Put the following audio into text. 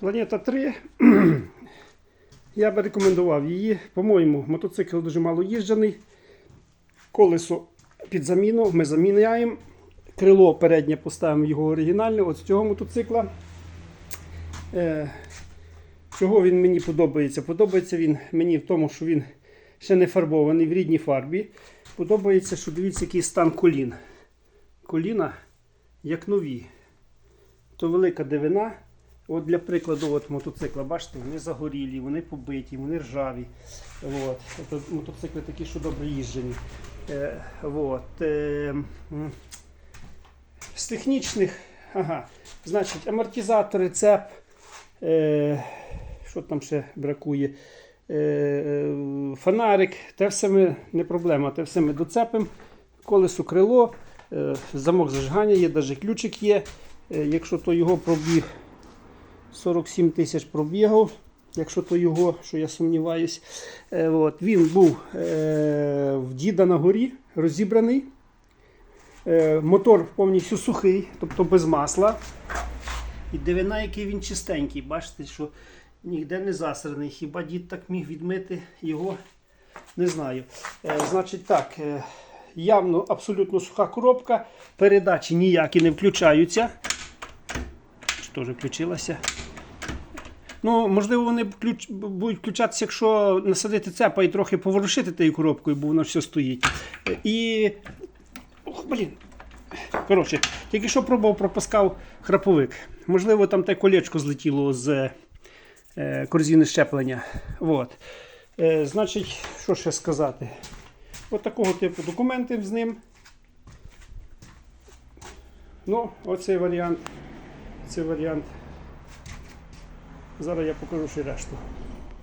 Планета 3. Я би рекомендував її. По-моєму, мотоцикл дуже мало їжджений. Колесо під заміну ми заміняємо. Крило переднє поставимо його оригінальне от з цього мотоцикла. Е, чого він мені подобається? Подобається він мені в тому, що він ще не фарбований в рідній фарбі. Подобається, що дивіться, який стан колін. Коліна як нові. То велика дивина. От для прикладу, от мотоцикла, бачите, вони загорілі, вони побиті, вони ржаві. От. Це мотоцикли такі, що добре їжджені. Е, от. Е, з технічних, ага, значить, амортизатори, цеп, е, що там ще бракує? Е, е, фонарик, те все ми, не проблема, те все ми доцепимо. Колесо крило, е, замок зажигання є, навіть ключик є. Е, якщо то його пробіг 47 тисяч пробігав, якщо то його, що я сумніваюсь. Е, от, він був е, в діда на горі розібраний. Е, мотор повністю сухий, тобто без масла. І дивина, який він чистенький. Бачите, що ніде не засраний. Хіба дід так міг відмити його? Не знаю. Е, значить так, е, явно абсолютно суха коробка. Передачі ніякі не включаються. Теж включилася? Ну, можливо, вони включ... будуть включатися, якщо насадити цепа і трохи поворушити тією коробкою, бо воно все стоїть. І. Ох, блін. Коротше, тільки що пробував пропускав храповик. Можливо, там те колечко злетіло з е, корзини щеплення. От. Е, значить, що ще сказати? От такого типу документи з ним. Ну, оцей варіант. Цей варіант. Зараз я покажу ще решту.